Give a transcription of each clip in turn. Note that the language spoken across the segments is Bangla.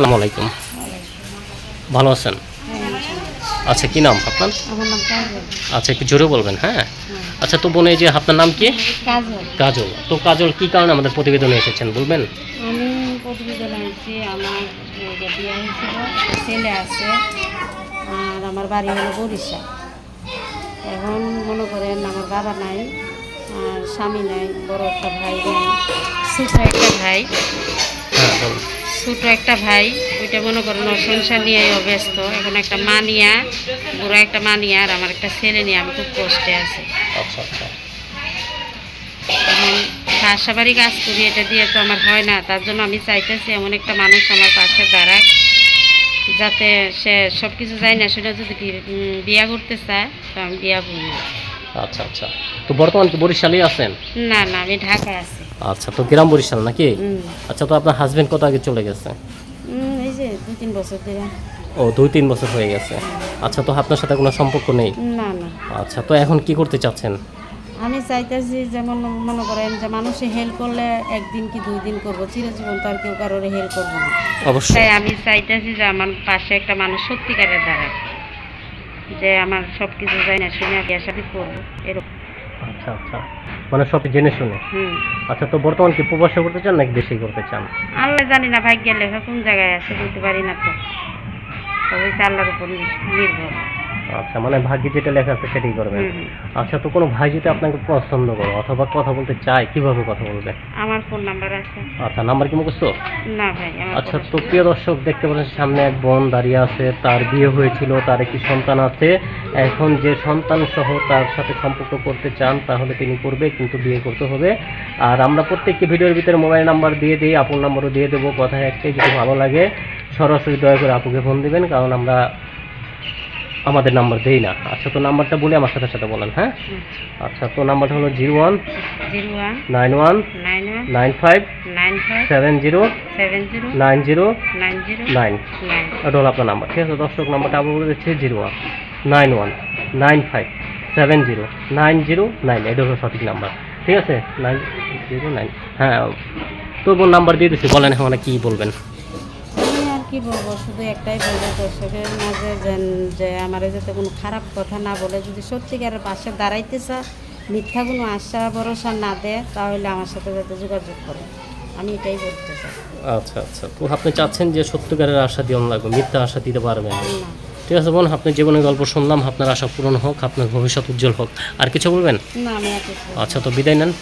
আসসালামু আলাইকুম। ভালো আছেন? আচ্ছা কি নাম আপনার? আচ্ছা একটু জোরে বলবেন হ্যাঁ? আচ্ছা তো বোন এই যে আপনার নাম কি? কাজল। তো কাজল কি কারণে আমাদের প্রতিবেদনে এসেছেন বলবেন? আমি প্রতিবেদন আনছি আমার বিয়ে হয়েছিল ছেলে আছে আর আমার বাড়ি হলো বরিশা এখন মনে করেন আমার বাবা নাই আর স্বামী নাই বড় একটা ভাই নাই ছোট একটা ভাই। হ্যাঁ ছোট একটা ভাই ওইটা মনে করেন ওর সংসার নিয়ে ব্যস্ত। এখন একটা মা নিয়া বুড়ো একটা মা নিয়ে আর আমার একটা ছেলে নিয়ে আমি খুব কষ্টে আছি। আচ্ছা আচ্ছা। এখন কাজ করি এটা দিয়ে তো আমার হয় না। তার জন্য আমি চাইতেছি এমন একটা মানুষ আমার পাশে দাঁড়াক যাতে সে সব কিছু যায় না সেটা যদি বিয়া করতে চায় তো আমি বিয়া করব। আচ্ছা আচ্ছা। তো বর্তমান কি বরিশালেই আছেন? না না আমি ঢাকায় আছি। আচ্ছা তো গ্রাম বরিশাল নাকি? আচ্ছা তো আপনার হাজবেন্ড কত আগে চলে গেছে? উম, এই যে দু তিন বছর ধরে। ও দুই তিন বছর হয়ে গেছে। আচ্ছা তো আপনার সাথে কোনো সম্পর্ক নেই? না না। আচ্ছা তো এখন কি করতে চাচ্ছেন? আমি চাইতেছি যেমন মনে করেন যে মানুষে হেল্প করলে একদিন কি দুই দিন করব। চিরজীবন তো আর কেউ কারোর হেল্প করব না। অবশ্যই। তাই আমি চাইতেছি যে আমার পাশে একটা মানুষ সত্যিকারের দাঁড়ায় যে আমার সব কিছু যাই না শুনে বিয়ে শাদি করব এরকম। আচ্ছা আচ্ছা। মানে সব জেনে শুনে? আচ্ছা তো বর্তমান কি প্রবাসে করতে চান নাকি দেশেই করতে চান? আল্লাহ জানি না ভাগ্যের লেখা কোন জায়গায় আছে বলতে পারি না তো। তবে আল্লাহর উপর নির্ভর। আচ্ছা মানে ভাগ্যে যেটা লেখা আছে সেটাই করবেন। আচ্ছা তো কোনো ভাই যদি আপনাকে পছন্দ করে অথবা কথা বলতে চায় কীভাবে কথা বলবে? আমার ফোন নাম্বার আছে। আচ্ছা নাম্বার কি মুখস্থ? না ভাই আচ্ছা তো প্রিয় দর্শক দেখতে পাচ্ছেন সামনে এক বোন দাঁড়িয়ে আছে তার বিয়ে হয়েছিল তার একটি সন্তান আছে। এখন যে সন্তান সহ তার সাথে সম্পর্ক করতে চান তাহলে তিনি করবে কিন্তু বিয়ে করতে হবে। আর আমরা প্রত্যেকটি ভিডিওর ভিতরে মোবাইল নাম্বার দিয়ে দিই আপুর নাম্বারও দিয়ে দেবো। কথা একটাই যদি ভালো লাগে সরাসরি দয়া করে আপুকে ফোন দিবেন কারণ আমরা আমাদের নাম্বার দেই না। আচ্ছা তো নাম্বারটা বলে আমার সাথে সাথে বলেন হ্যাঁ? আচ্ছা। তো নাম্বারটা হলো zero one zero one nine one nine one nine five nine five seven zero seven zero nine zero nine zero nine. এটা হলো আপনার নাম্বার ঠিক আছে? দর্শক নাম্বারটা আবার বলে দিচ্ছি zero one nine one nine five seven zero nine zero nine. এটা হলো সঠিক নাম্বার ঠিক আছে? নাইন জিরো নাইন হ্যাঁ। তো বোন নাম্বার দিয়ে দিচ্ছি বলেন এখন কি বলবেন। কি বলব? শুধু একটাই বলব দর্শকের মাঝে যেন যে আমার যাতে কোনো খারাপ কথা না বলে যদি সত্যিকারের পাশে দাঁড়াইতে চায় মিথ্যা কোনো আশা ভরসা না দেয় তাহলে আমার সাথে যাতে যোগাযোগ করে। আমি এটাই বলতে চাই। আচ্ছা আচ্ছা। তো আপনি চাচ্ছেন যে সত্যিকারের আশা দিয়ন লাগবে মিথ্যা আশা দিতে পারবেন? না। ঠিক আছে বোন আপনার জীবনের গল্প শুনলাম আপনার আশা পূরণ হোক আপনার ভবিষ্যৎ উজ্জ্বল হোক। আর কিছু বলবেন? না আমি আচ্ছা তো বিদায় নেন।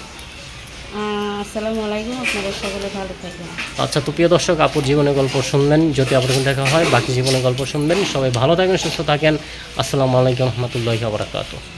আচ্ছা তো প্রিয় দর্শক, আপুর জীবনের গল্প শুনলেন, যদি আপনার দেখা হয়, বাকি জীবনের গল্প শুনবেন, সবাই ভালো থাকেন, সুস্থ থাকেন। আসসালামু আলাইকুম রহমতুল্লাহ আবরাকাতু